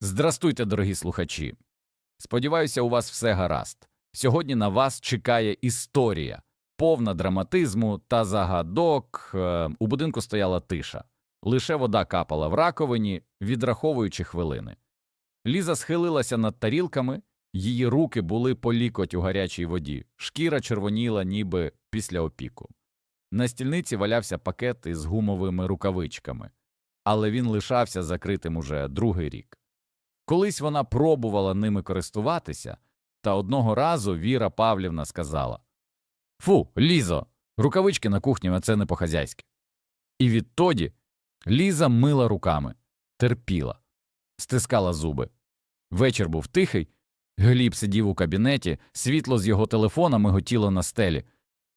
Здрастуйте, дорогі слухачі. Сподіваюся, у вас все гаразд. Сьогодні на вас чекає історія, повна драматизму та загадок. Е, У будинку стояла тиша. Лише вода капала в раковині, відраховуючи хвилини. Ліза схилилася над тарілками, її руки були по лікоть у гарячій воді, шкіра червоніла, ніби після опіку. На стільниці валявся пакет із гумовими рукавичками, але він лишався закритим уже другий рік. Колись вона пробувала ними користуватися, та одного разу Віра Павлівна сказала Фу, Лізо, рукавички на кухні, а це не по-хазяйськи. І відтоді Ліза мила руками, терпіла, стискала зуби. Вечір був тихий, Гліб сидів у кабінеті, світло з його телефона миготіло на стелі.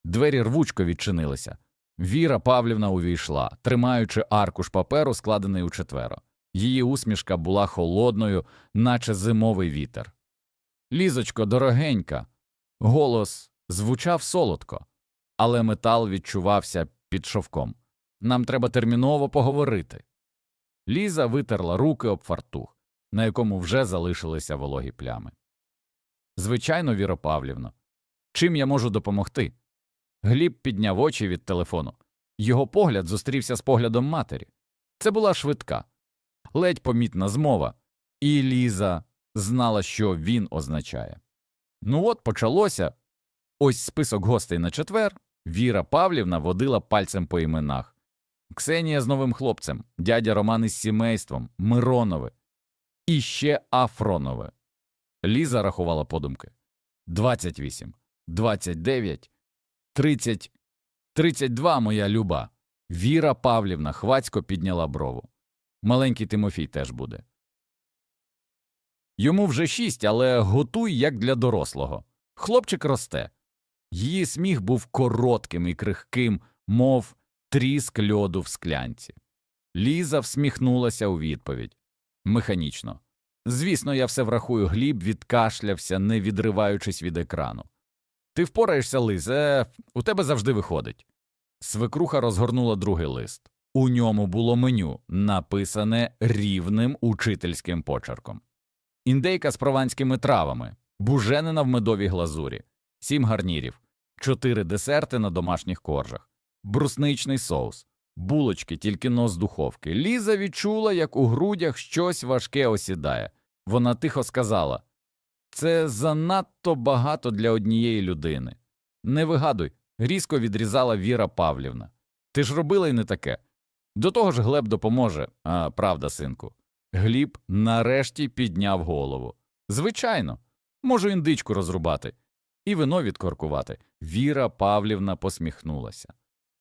Двері рвучко відчинилися. Віра Павлівна увійшла, тримаючи аркуш паперу, складений у четверо. Її усмішка була холодною, наче зимовий вітер. Лізочко, дорогенька. Голос звучав солодко, але метал відчувався під шовком. Нам треба терміново поговорити. Ліза витерла руки об фартух, на якому вже залишилися вологі плями. Звичайно, Віро Павлівно, чим я можу допомогти? Гліб підняв очі від телефону. Його погляд зустрівся з поглядом матері. Це була швидка, ледь помітна змова, і Ліза знала, що він означає. Ну от почалося. Ось список гостей на четвер. Віра Павлівна водила пальцем по іменах. Ксенія з новим хлопцем, дядя Роман із сімейством, Миронове і ще Афронове. Ліза рахувала подумки. 28, 29, 30, 32, моя люба. Віра Павлівна хвацько підняла брову. Маленький Тимофій теж буде. Йому вже шість, але готуй як для дорослого. Хлопчик росте. Її сміх був коротким і крихким, мов тріск льоду в склянці. Ліза всміхнулася у відповідь. Механічно. Звісно, я все врахую, Гліб відкашлявся, не відриваючись від екрану. Ти впораєшся, Лизе, у тебе завжди виходить. Свекруха розгорнула другий лист. У ньому було меню, написане рівним учительським почерком. Індейка з прованськими травами, буженина в медовій глазурі, сім гарнірів, чотири десерти на домашніх коржах, брусничний соус, булочки, тільки но з духовки. Ліза відчула, як у грудях щось важке осідає. Вона тихо сказала Це занадто багато для однієї людини. Не вигадуй, різко відрізала Віра Павлівна. Ти ж робила й не таке. До того ж Глеб допоможе, а правда, синку. Гліб нарешті підняв голову. Звичайно, можу індичку розрубати і вино відкоркувати. Віра Павлівна посміхнулася.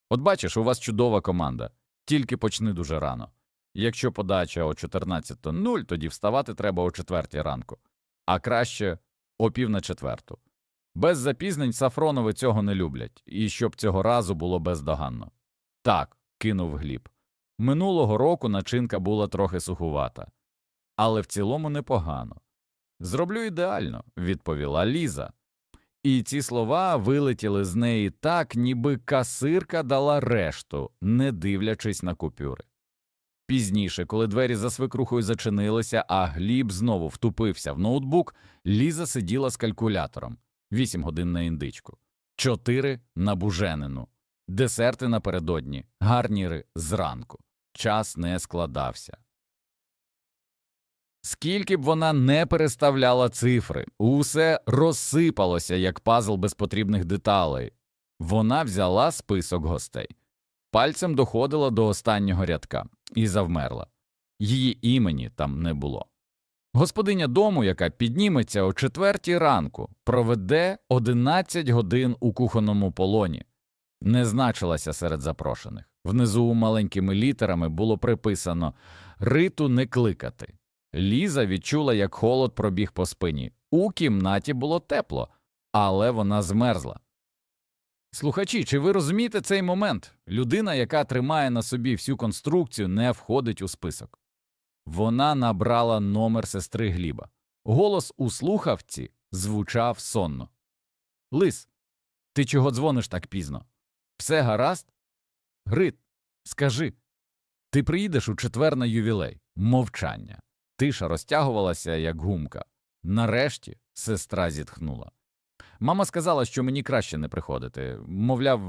От бачиш, у вас чудова команда, тільки почни дуже рано. Якщо подача о 14.00, тоді вставати треба о 4 ранку, а краще о пів на четверту. Без запізнень Сафронови цього не люблять, і щоб цього разу було бездоганно. Так, кинув Гліб. Минулого року начинка була трохи сухувата, але в цілому непогано. Зроблю ідеально, відповіла Ліза. І ці слова вилетіли з неї так, ніби касирка дала решту, не дивлячись на купюри. Пізніше, коли двері за свекрухою зачинилися, а Гліб знову втупився в ноутбук, Ліза сиділа з калькулятором вісім годин на індичку, чотири на буженину, десерти напередодні, гарніри зранку. Час не складався. Скільки б вона не переставляла цифри, усе розсипалося, як пазл без потрібних деталей. Вона взяла список гостей, пальцем доходила до останнього рядка і завмерла. Її імені там не було. Господиня дому, яка підніметься о четвертій ранку, проведе 11 годин у кухонному полоні, не значилася серед запрошених. Внизу маленькими літерами було приписано Риту не кликати. Ліза відчула, як холод пробіг по спині. У кімнаті було тепло, але вона змерзла. Слухачі, чи ви розумієте цей момент? Людина, яка тримає на собі всю конструкцію, не входить у список. Вона набрала номер сестри Гліба. Голос у слухавці звучав сонно. Лис, ти чого дзвониш так пізно? Все гаразд? Грит, скажи, ти приїдеш у четвер на ювілей. Мовчання. Тиша розтягувалася, як гумка. Нарешті сестра зітхнула. Мама сказала, що мені краще не приходити. Мовляв,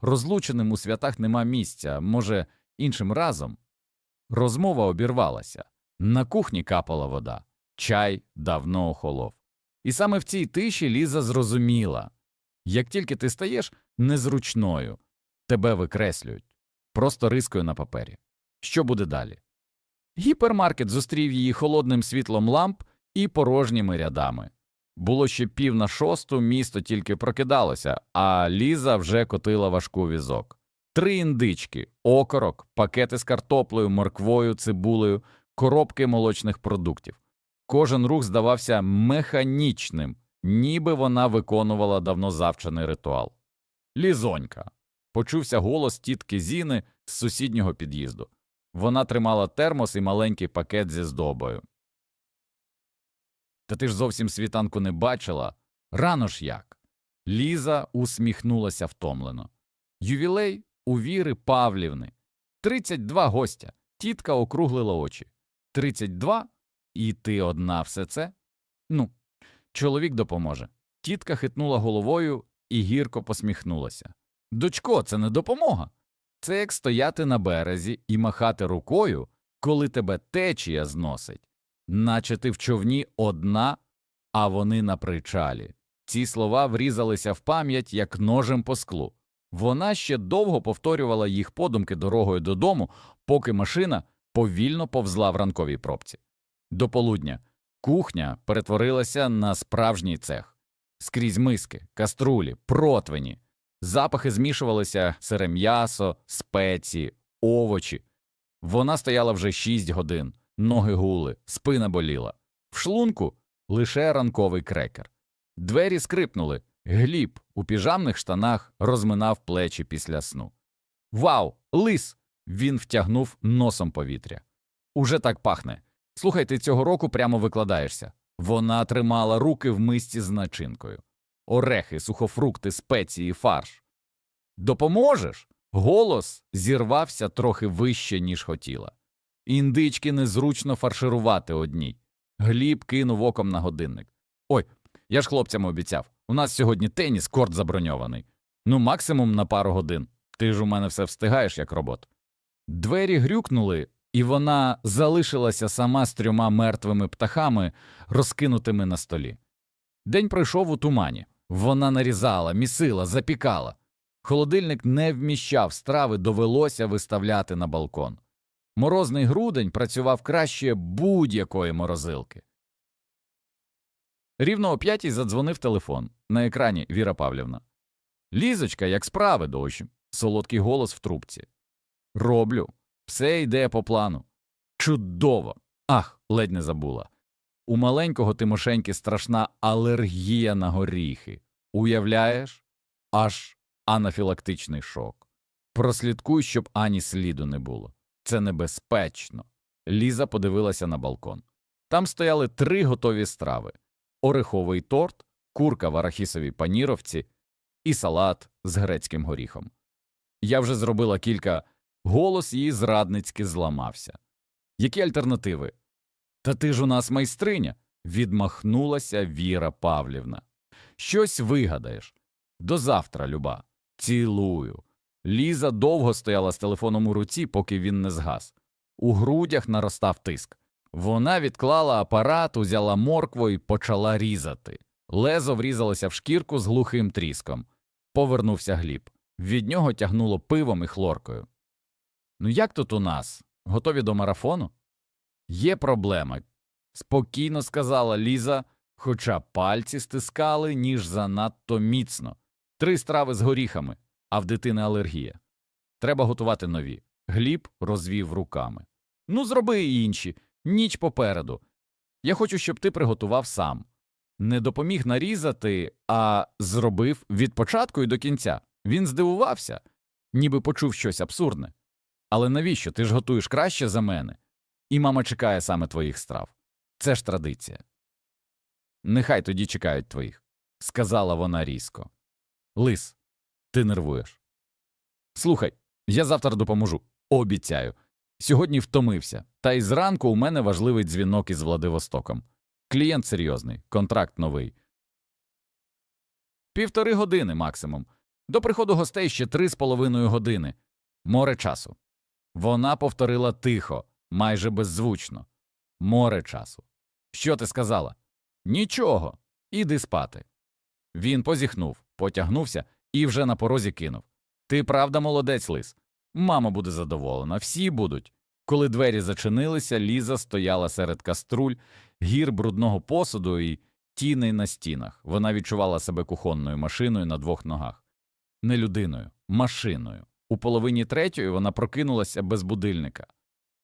розлученим у святах нема місця, може, іншим разом. Розмова обірвалася. На кухні капала вода. Чай давно охолов. І саме в цій тиші Ліза зрозуміла як тільки ти стаєш незручною, тебе викреслюють, просто рискою на папері. Що буде далі? Гіпермаркет зустрів її холодним світлом ламп і порожніми рядами. Було ще пів на шосту, місто тільки прокидалося, а Ліза вже котила важку візок. Три індички, окорок, пакети з картоплею, морквою, цибулею, коробки молочних продуктів. Кожен рух здавався механічним, ніби вона виконувала давно завчений ритуал. Лізонька. Почувся голос тітки Зіни з сусіднього під'їзду. Вона тримала термос і маленький пакет зі здобою. Та ти ж зовсім світанку не бачила. Рано ж як. Ліза усміхнулася втомлено. Ювілей у Віри Павлівни. Тридцять два гостя. Тітка округлила очі. Тридцять два? І ти одна все це? Ну, чоловік допоможе. Тітка хитнула головою і гірко посміхнулася. Дочко, це не допомога. Це як стояти на березі і махати рукою, коли тебе течія зносить, наче ти в човні одна, а вони на причалі. Ці слова врізалися в пам'ять, як ножем по склу. Вона ще довго повторювала їх подумки дорогою додому, поки машина повільно повзла в ранковій пробці. До полудня кухня перетворилася на справжній цех. Скрізь миски, каструлі, противені. Запахи змішувалися сире м'ясо, спеції, овочі. Вона стояла вже шість годин, ноги гули, спина боліла. В шлунку лише ранковий крекер. Двері скрипнули. Гліб у піжамних штанах розминав плечі після сну. Вау, лис! Він втягнув носом повітря. Уже так пахне. Слухай, ти цього року прямо викладаєшся. Вона тримала руки в мисці з начинкою. Орехи, сухофрукти, спеції, фарш. Допоможеш? Голос зірвався трохи вище, ніж хотіла. Індички незручно фарширувати одній. Гліб кинув оком на годинник. Ой, я ж хлопцям обіцяв. У нас сьогодні теніс, корт заброньований. Ну, максимум на пару годин. Ти ж у мене все встигаєш, як робот. Двері грюкнули, і вона залишилася сама з трьома мертвими птахами, розкинутими на столі. День пройшов у тумані. Вона нарізала, місила, запікала. Холодильник не вміщав страви, довелося виставляти на балкон. Морозний грудень працював краще будь-якої морозилки. Рівно о п'ятій задзвонив телефон. На екрані Віра Павлівна. Лізочка, як справи, дощ. Солодкий голос в трубці. Роблю. Все йде по плану. Чудово. Ах, ледь не забула. У маленького Тимошеньки страшна алергія на горіхи. Уявляєш? Аж анафілактичний шок. Прослідкуй, щоб ані сліду не було. Це небезпечно. Ліза подивилася на балкон. Там стояли три готові страви: ореховий торт, курка в арахісовій паніровці і салат з грецьким горіхом. Я вже зробила кілька. Голос її зрадницьки зламався. Які альтернативи? Та ти ж у нас майстриня. відмахнулася Віра Павлівна. Щось вигадаєш. До завтра, люба. Цілую. Ліза довго стояла з телефоном у руці, поки він не згас. У грудях наростав тиск. Вона відклала апарат, узяла моркву і почала різати. Лезо врізалося в шкірку з глухим тріском. Повернувся Гліб. Від нього тягнуло пивом і хлоркою. Ну як тут у нас? Готові до марафону? Є проблема, спокійно сказала Ліза, хоча пальці стискали, ніж занадто міцно. Три страви з горіхами, а в дитини алергія. Треба готувати нові. Гліб розвів руками. Ну, зроби і інші. Ніч попереду. Я хочу, щоб ти приготував сам. Не допоміг нарізати, а зробив від початку і до кінця. Він здивувався, ніби почув щось абсурдне. Але навіщо? Ти ж готуєш краще за мене, і мама чекає саме твоїх страв. Це ж традиція. Нехай тоді чекають твоїх, сказала вона різко. Лис, ти нервуєш. Слухай, я завтра допоможу. Обіцяю. Сьогодні втомився, та й зранку у мене важливий дзвінок із Владивостоком. Клієнт серйозний, контракт новий. Півтори години максимум. До приходу гостей ще три з половиною години. Море часу. Вона повторила тихо, майже беззвучно. Море часу. Що ти сказала? Нічого. Іди спати. Він позіхнув, потягнувся і вже на порозі кинув. Ти правда молодець, лис. Мама буде задоволена, всі будуть. Коли двері зачинилися, Ліза стояла серед каструль, гір брудного посуду і тіней на стінах. Вона відчувала себе кухонною машиною на двох ногах. Не людиною, машиною. У половині третьої вона прокинулася без будильника.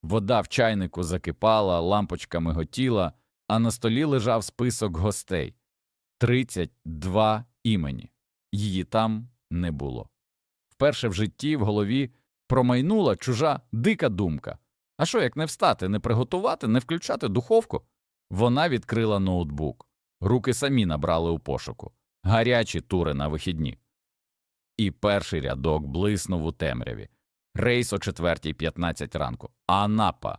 Вода в чайнику закипала, лампочка миготіла, а на столі лежав список гостей. Тридцять два імені. Її там не було. Вперше в житті в голові промайнула чужа дика думка. А що, як не встати, не приготувати, не включати духовку? Вона відкрила ноутбук. Руки самі набрали у пошуку. Гарячі тури на вихідні. І перший рядок блиснув у темряві. Рейс о 4.15 ранку. Анапа.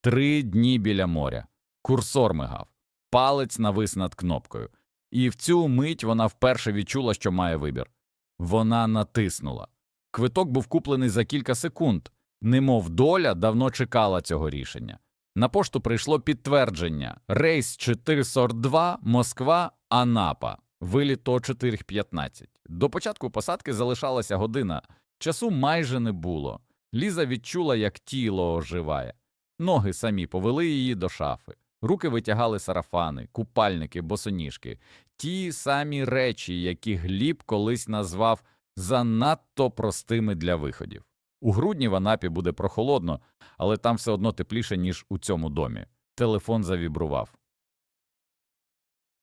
Три дні біля моря. Курсор мигав. Палець навис над кнопкою. І в цю мить вона вперше відчула, що має вибір. Вона натиснула. Квиток був куплений за кілька секунд, немов доля давно чекала цього рішення. На пошту прийшло підтвердження: рейс 442 Москва Анапа. Виліт о 4.15. До початку посадки залишалася година. Часу майже не було. Ліза відчула, як тіло оживає. Ноги самі повели її до шафи. Руки витягали сарафани, купальники, босоніжки. Ті самі речі, які Гліб колись назвав занадто простими для виходів. У грудні в Анапі буде прохолодно, але там все одно тепліше, ніж у цьому домі. Телефон завібрував.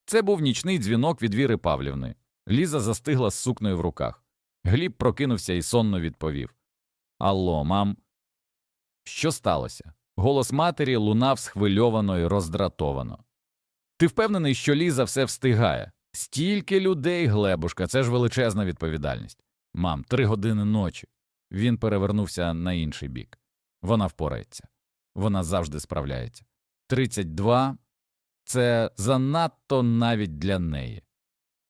Це був нічний дзвінок від Віри Павлівни. Ліза застигла з сукнею в руках. Гліб прокинувся і сонно відповів Алло, мам. Що сталося? Голос матері лунав схвильовано і роздратовано. Ти впевнений, що Ліза все встигає? Стільки людей, Глебушка, це ж величезна відповідальність. Мам, три години ночі. Він перевернувся на інший бік. Вона впорається. Вона завжди справляється. 32 – це занадто навіть для неї.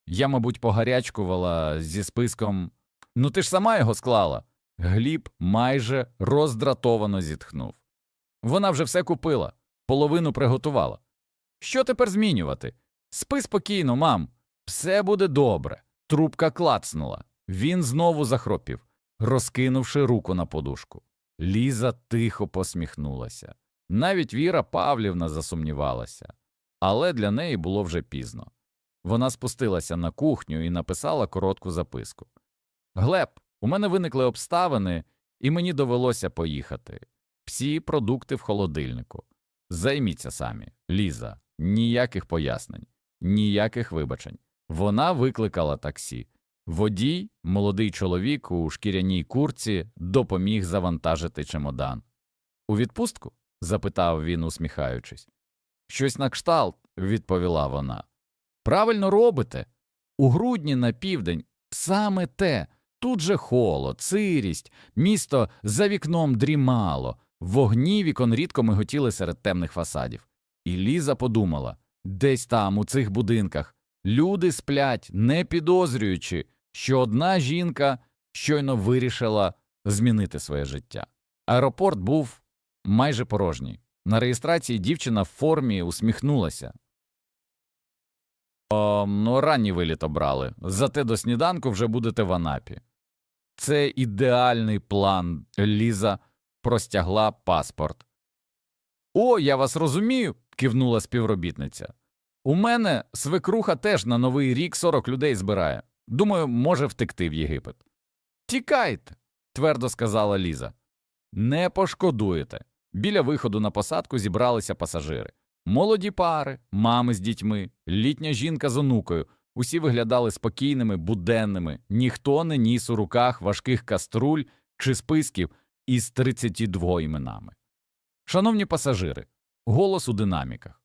Я, мабуть, погарячкувала зі списком Ну ти ж сама його склала. Гліб майже роздратовано зітхнув. Вона вже все купила, половину приготувала. Що тепер змінювати? Спи спокійно, мам, все буде добре. Трубка клацнула. Він знову захропів, розкинувши руку на подушку. Ліза тихо посміхнулася. Навіть Віра Павлівна засумнівалася, але для неї було вже пізно. Вона спустилася на кухню і написала коротку записку. Глеб, у мене виникли обставини, і мені довелося поїхати. Всі продукти в холодильнику. Займіться самі, Ліза, ніяких пояснень, ніяких вибачень. Вона викликала таксі. Водій, молодий чоловік у шкіряній курці, допоміг завантажити чемодан. У відпустку? запитав він, усміхаючись. Щось на кшталт, відповіла вона. Правильно робите. У грудні на південь саме те. Тут же холод, сирість, місто за вікном дрімало, вогні вікон рідко миготіли серед темних фасадів. І Ліза подумала десь там, у цих будинках, люди сплять, не підозрюючи, що одна жінка щойно вирішила змінити своє життя. Аеропорт був майже порожній. На реєстрації дівчина в формі усміхнулася. О, ну, ранній виліт обрали, зате до сніданку вже будете в Анапі. Це ідеальний план. Ліза простягла паспорт. О, я вас розумію, кивнула співробітниця. У мене свекруха теж на новий рік 40 людей збирає. Думаю, може втекти в Єгипет. Тікайте, твердо сказала Ліза. Не пошкодуєте. Біля виходу на посадку зібралися пасажири. Молоді пари, мами з дітьми, літня жінка з онукою. Усі виглядали спокійними, буденними, ніхто не ніс у руках важких каструль чи списків із 32 іменами. Шановні пасажири, голос у динаміках.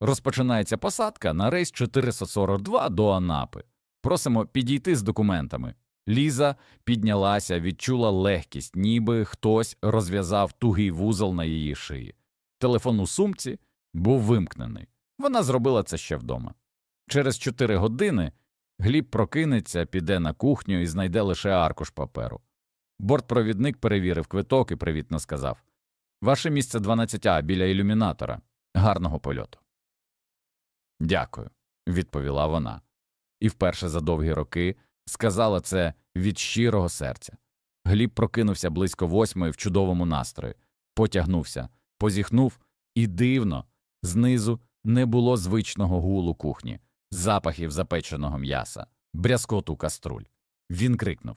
Розпочинається посадка на рейс 442 до Анапи. Просимо підійти з документами. Ліза піднялася, відчула легкість, ніби хтось розв'язав тугий вузол на її шиї. Телефон у сумці був вимкнений. Вона зробила це ще вдома. Через чотири години Гліб прокинеться, піде на кухню і знайде лише аркуш паперу. Бортпровідник перевірив квиток і привітно сказав Ваше місце 12А біля ілюмінатора. Гарного польоту. Дякую, відповіла вона. І вперше за довгі роки сказала це від щирого серця. Гліб прокинувся близько восьмої в чудовому настрої, потягнувся, позіхнув, і дивно, знизу не було звичного гулу кухні, запахів запеченого м'яса, брязкоту каструль. Він крикнув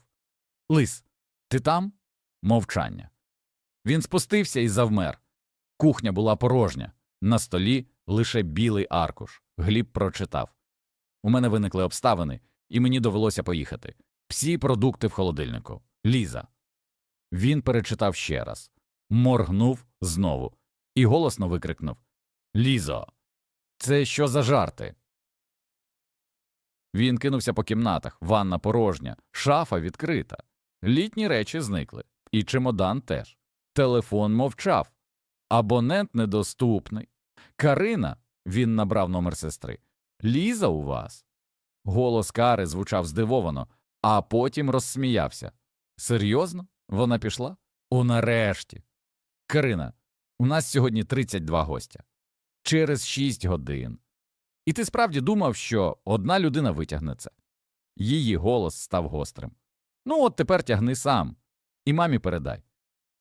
Лис, ти там? Мовчання. Він спустився і завмер. Кухня була порожня, на столі лише білий аркуш. Гліб прочитав У мене виникли обставини, і мені довелося поїхати. Всі продукти в холодильнику. Ліза. Він перечитав ще раз, моргнув знову і голосно викрикнув Лізо, це що за жарти? Він кинувся по кімнатах, ванна порожня, шафа відкрита. Літні речі зникли, і чемодан теж. Телефон мовчав. Абонент недоступний. Карина, він набрав номер сестри. Ліза у вас. Голос Кари звучав здивовано, а потім розсміявся. Серйозно? Вона пішла? О, нарешті. Карина, у нас сьогодні 32 гостя. Через 6 годин. І ти справді думав, що одна людина витягне це. Її голос став гострим. Ну, от тепер тягни сам. І мамі передай.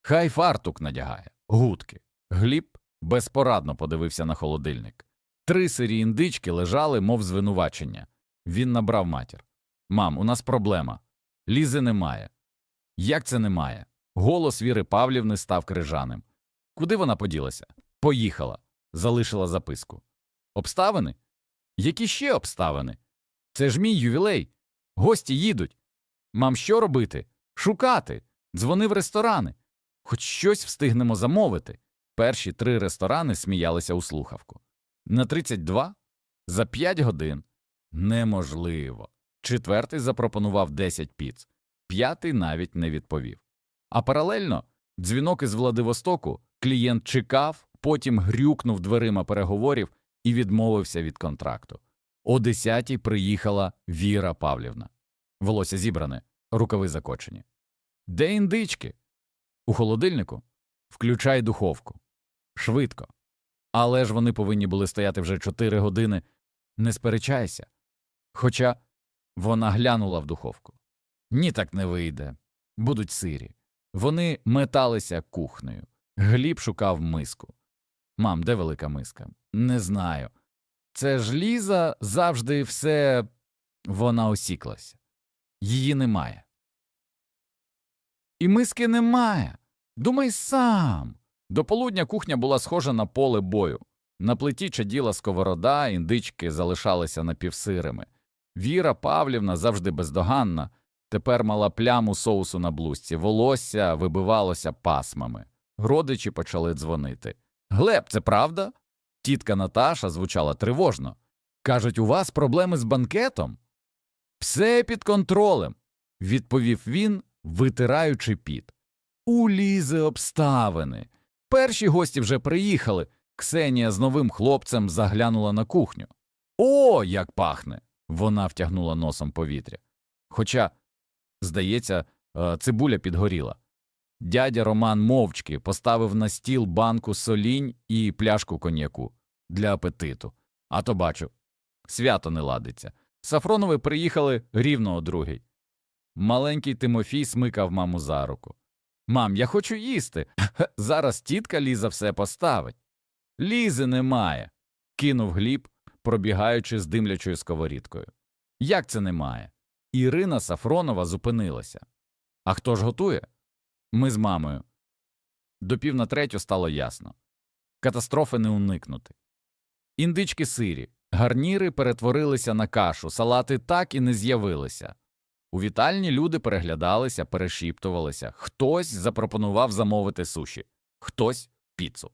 Хай фартук надягає. Гудки. Гліб безпорадно подивився на холодильник. Три сирі індички лежали, мов звинувачення. Він набрав матір. Мам, у нас проблема. Лізи немає. Як це немає? Голос Віри Павлівни став крижаним. Куди вона поділася? Поїхала. Залишила записку. Обставини? Які ще обставини? Це ж мій ювілей. Гості їдуть. Мам, що робити? Шукати. Дзвони в ресторани. Хоч щось встигнемо замовити. Перші три ресторани сміялися у слухавку. На 32? За 5 годин? Неможливо. Четвертий запропонував 10 піц. П'ятий навіть не відповів. А паралельно дзвінок із Владивостоку клієнт чекав, потім грюкнув дверима переговорів і відмовився від контракту. О десятій приїхала Віра Павлівна. Волосся зібране, рукави закочені. Де індички? У холодильнику? Включай духовку. Швидко. Але ж вони повинні були стояти вже чотири години. Не сперечайся. Хоча вона глянула в духовку. Ні, так не вийде. Будуть сирі. Вони металися кухнею. Гліб шукав миску. Мам, де велика миска? Не знаю. Це ж Ліза завжди все. Вона осіклася. Її немає. І миски немає. Думай сам. До полудня кухня була схожа на поле бою. На плиті чаділа сковорода, індички залишалися напівсирими. Віра Павлівна завжди бездоганна, тепер мала пляму соусу на блузці, волосся вибивалося пасмами. Родичі почали дзвонити. Глеб, це правда? Тітка Наташа звучала тривожно. Кажуть, у вас проблеми з банкетом? Все під контролем, відповів він, витираючи піт. У Лізи обставини. Перші гості вже приїхали. Ксенія з новим хлопцем заглянула на кухню. О, як пахне! Вона втягнула носом повітря. Хоча, здається, е, цибуля підгоріла. Дядя Роман мовчки поставив на стіл банку солінь і пляшку коньяку для апетиту. А то бачу, свято не ладиться. Сафронови приїхали рівно о другій. Маленький Тимофій смикав маму за руку. Мам, я хочу їсти. Зараз тітка Ліза все поставить. Лізи немає. кинув Гліб, пробігаючи з димлячою сковорідкою. Як це немає? Ірина Сафронова зупинилася. А хто ж готує? Ми з мамою. До пів на третю стало ясно. Катастрофи не уникнути. Індички сирі, гарніри перетворилися на кашу, салати так і не з'явилися. У вітальні люди переглядалися, перешіптувалися. Хтось запропонував замовити суші, хтось піцу.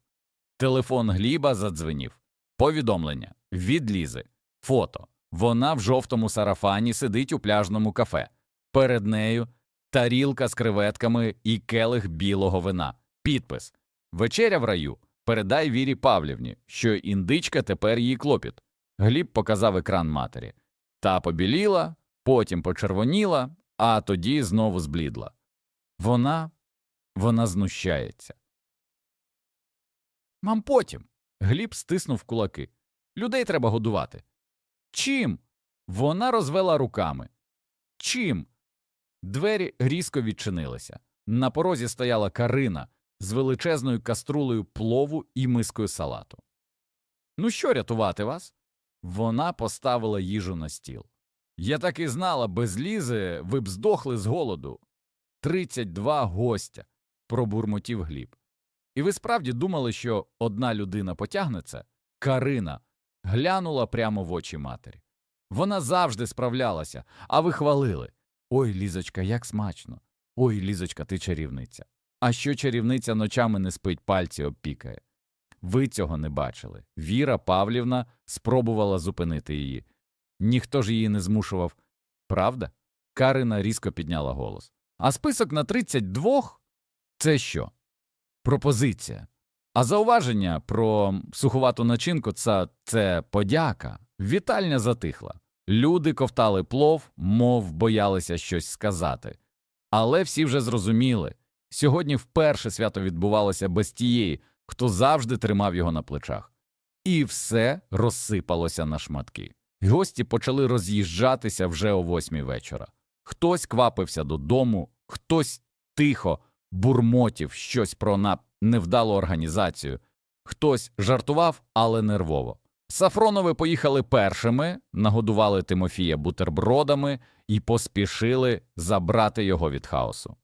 Телефон Гліба задзвенів. Повідомлення від Лізи. Фото. Вона в жовтому сарафані сидить у пляжному кафе. Перед нею тарілка з креветками і келих білого вина. Підпис Вечеря в раю. Передай Вірі Павлівні, що індичка тепер її клопіт. Гліб показав екран матері. Та побіліла, потім почервоніла, а тоді знову зблідла. Вона, вона знущається. Мам, потім. Гліб стиснув кулаки. Людей треба годувати. Чим? Вона розвела руками. Чим? Двері різко відчинилися. На порозі стояла Карина з величезною каструлею плову і мискою салату. Ну що рятувати вас? Вона поставила їжу на стіл. Я так і знала, без лізи ви б здохли з голоду. Тридцять два гостя, пробурмотів Гліб. І ви справді думали, що одна людина потягне це? Карина глянула прямо в очі матері. Вона завжди справлялася, а ви хвалили. Ой, лізочка, як смачно. Ой, лізочка, ти чарівниця. А що чарівниця ночами не спить, пальці обпікає. Ви цього не бачили. Віра Павлівна спробувала зупинити її. Ніхто ж її не змушував. Правда? Карина різко підняла голос. А список на 32? Це що? Пропозиція. А зауваження про суховату начинку це, подяка. Вітальня затихла. Люди ковтали плов, мов боялися щось сказати. Але всі вже зрозуміли сьогодні вперше свято відбувалося без тієї, хто завжди тримав його на плечах. І все розсипалося на шматки. Гості почали роз'їжджатися вже о восьмій вечора. Хтось квапився додому, хтось тихо бурмотів щось про на невдалу організацію, хтось жартував, але нервово. Сафронови поїхали першими, нагодували Тимофія бутербродами і поспішили забрати його від хаосу.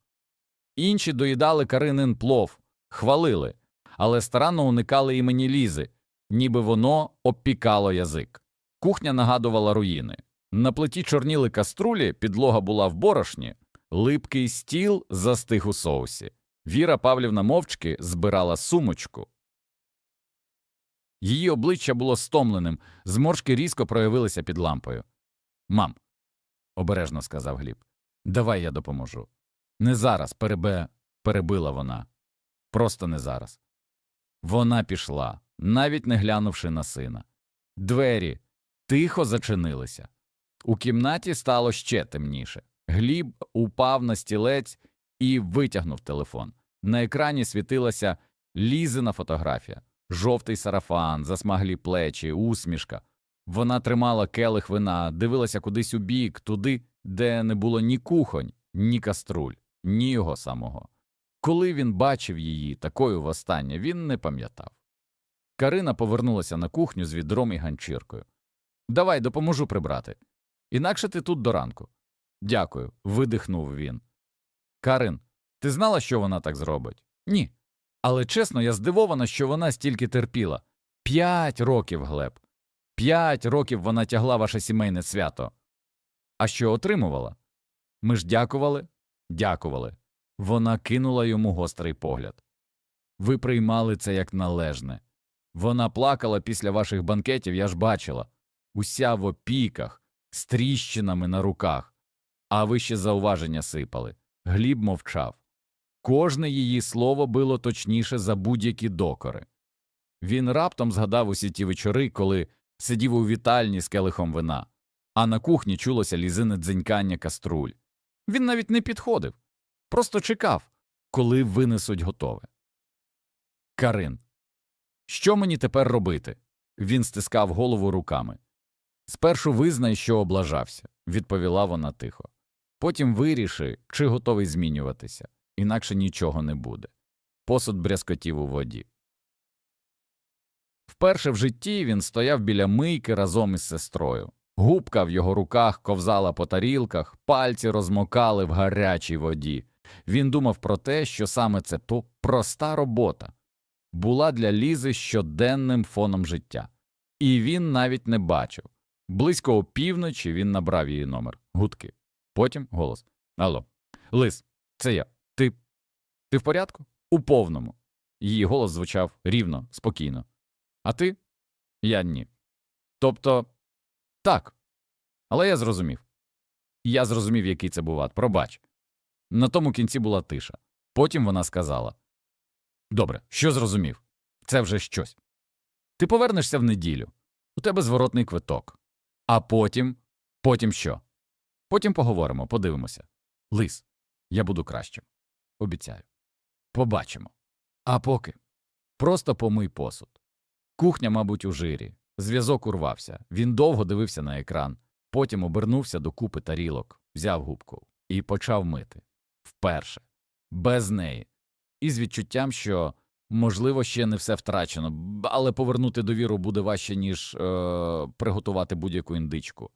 Інші доїдали Каринин плов, хвалили, але старанно уникали імені Лізи, ніби воно обпікало язик. Кухня нагадувала руїни. На плиті чорніли каструлі, підлога була в борошні, липкий стіл застиг у соусі. Віра Павлівна мовчки збирала сумочку. Її обличчя було стомленим, зморшки різко проявилися під лампою. Мам, обережно сказав Гліб, давай я допоможу. Не зараз, перебе, перебила вона. Просто не зараз. Вона пішла, навіть не глянувши на сина. Двері тихо зачинилися. У кімнаті стало ще темніше. Гліб упав на стілець і витягнув телефон. На екрані світилася лізина фотографія, жовтий сарафан, засмаглі плечі, усмішка. Вона тримала келих вина, дивилася кудись у бік, туди, де не було ні кухонь, ні каструль, ні його самого. Коли він бачив її такою востаннє, він не пам'ятав. Карина повернулася на кухню з відром і ганчіркою. Давай допоможу прибрати. Інакше ти тут до ранку. Дякую, видихнув він. Карин, ти знала, що вона так зробить? Ні. Але чесно, я здивована, що вона стільки терпіла. П'ять років, Глеб. П'ять років вона тягла ваше сімейне свято. А що отримувала? Ми ж дякували? Дякували. Вона кинула йому гострий погляд. Ви приймали це як належне. Вона плакала після ваших банкетів, я ж бачила, уся в опіках, з тріщинами на руках, а ви ще зауваження сипали. Гліб мовчав. Кожне її слово було точніше за будь-які докори. Він раптом згадав усі ті вечори, коли сидів у вітальні з келихом вина, а на кухні чулося лізине дзенькання каструль. Він навіть не підходив, просто чекав, коли винесуть готове. Карин. Що мені тепер робити? Він стискав голову руками. Спершу визнай, що облажався, відповіла вона тихо. Потім виріши, чи готовий змінюватися, інакше нічого не буде. Посуд брязкотів у воді. Вперше в житті він стояв біля мийки разом із сестрою. Губка в його руках ковзала по тарілках, пальці розмокали в гарячій воді. Він думав про те, що саме це то проста робота була для Лізи щоденним фоном життя, і він навіть не бачив. Близько опівночі він набрав її номер. Гудки. Потім голос. Алло. Лис, це я. Ти. В порядку? У повному. Її голос звучав рівно, спокійно. А ти? Я ні. Тобто, так. Але я зрозумів. Я зрозумів, який це був ад. Пробач. На тому кінці була тиша. Потім вона сказала: Добре, що зрозумів? Це вже щось. Ти повернешся в неділю. У тебе зворотний квиток. А потім. Потім що? Потім поговоримо, подивимося. Лис, я буду кращим. Обіцяю. Побачимо. А поки. Просто помий посуд. Кухня, мабуть, у жирі. Зв'язок урвався. Він довго дивився на екран, потім обернувся до купи тарілок, взяв губку і почав мити. Вперше. Без неї. І з відчуттям, що, можливо, ще не все втрачено, але повернути довіру буде важче, ніж е, приготувати будь-яку індичку.